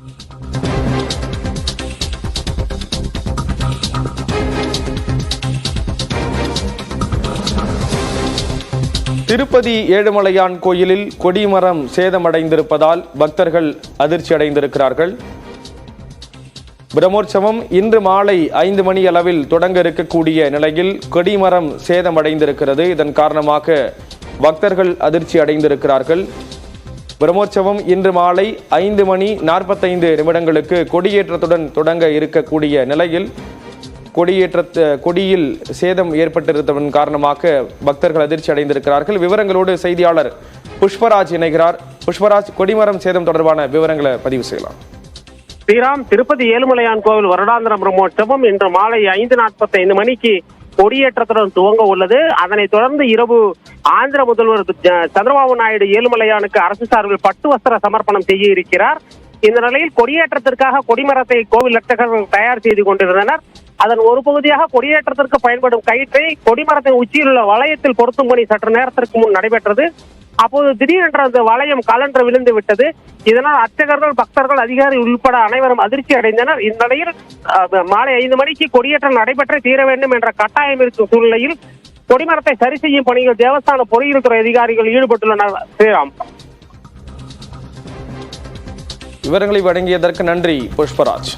திருப்பதி ஏழுமலையான் கோயிலில் கொடிமரம் சேதமடைந்திருப்பதால் பக்தர்கள் அதிர்ச்சி அடைந்திருக்கிறார்கள். பிரம்மோற்சவம் இன்று மாலை ஐந்து மணி அளவில் தொடங்க இருக்கக்கூடிய நிலையில் கொடிமரம் சேதமடைந்திருக்கிறது. இதன் காரணமாக பக்தர்கள் அதிர்ச்சி அடைந்திருக்கிறார்கள். பிரம்மோற்சவம் இன்று மாலை ஐந்து மணி நாற்பத்தைந்து நிமிடங்களுக்கு கொடியேற்றத்துடன் தொடங்க இருக்கக்கூடிய நிலையில் கொடியேற்ற கொடியில் சேதம் ஏற்பட்டிருந்ததன் காரணமாக பக்தர்கள் அதிர்ச்சி அடைந்திருக்கிறார்கள். விவரங்களோடு செய்தியாளர் புஷ்பராஜ் இணைகிறார். புஷ்பராஜ் கொடிமரம் சேதம் தொடர்பான விவரங்களை பதிவு செய்யலாம். ஸ்ரீராம் திருப்பதி ஏழுமலையான் கோவில் வருடாந்திர பிரம்மோற்சவம் இன்று மாலை ஐந்து நாற்பத்தைந்து மணிக்கு கொடியேற்றத்துடன் துவங்க உள்ளது. அதனைத் தொடர்ந்து இரவு ஆந்திர முதல்வர் சந்திரபாபு நாயுடு ஏழுமலையானுக்கு அரசு சார்பில் பட்டு வஸ்திர சமர்ப்பணம் செய்ய இருக்கிறார். இந்த நிலையில் கொடியேற்றத்திற்காக கொடிமரத்தை கோவில் லட்சகர்கள் தயார் செய்து கொண்டிருந்தனர். அதன் ஒரு பகுதியாக கொடியேற்றத்திற்கு பயன்படும் கயிற்றை கொடிமரத்தின் உச்சியில் உள்ள வளையத்தில் பொருத்தும் பணி சற்று நேரத்திற்கு முன் நடைபெற்றது. அப்போது திடீரென்று அந்த வளையம் கலன்று விழுந்து விட்டது. இதனால் அர்ச்சகர்கள் பக்தர்கள் அதிகாரி உள்பட அனைவரும் அதிர்ச்சி அடைந்தனர். இந்நிலையில் மாலை ஐந்து மணிக்கு கொடியேற்றம் நடைபெற்றே தீர வேண்டும் என்ற கட்டாயம் இருக்கும் சூழ்நிலையில் கொடிமரத்தை சரி செய்யும் பணியில் தேவஸ்தான பொறியியல் துறை அதிகாரிகள் ஈடுபட்டுள்ளனர். ஸ்ரீராம். விவரங்களை வழங்கியதற்கு நன்றி புஷ்பராஜ்.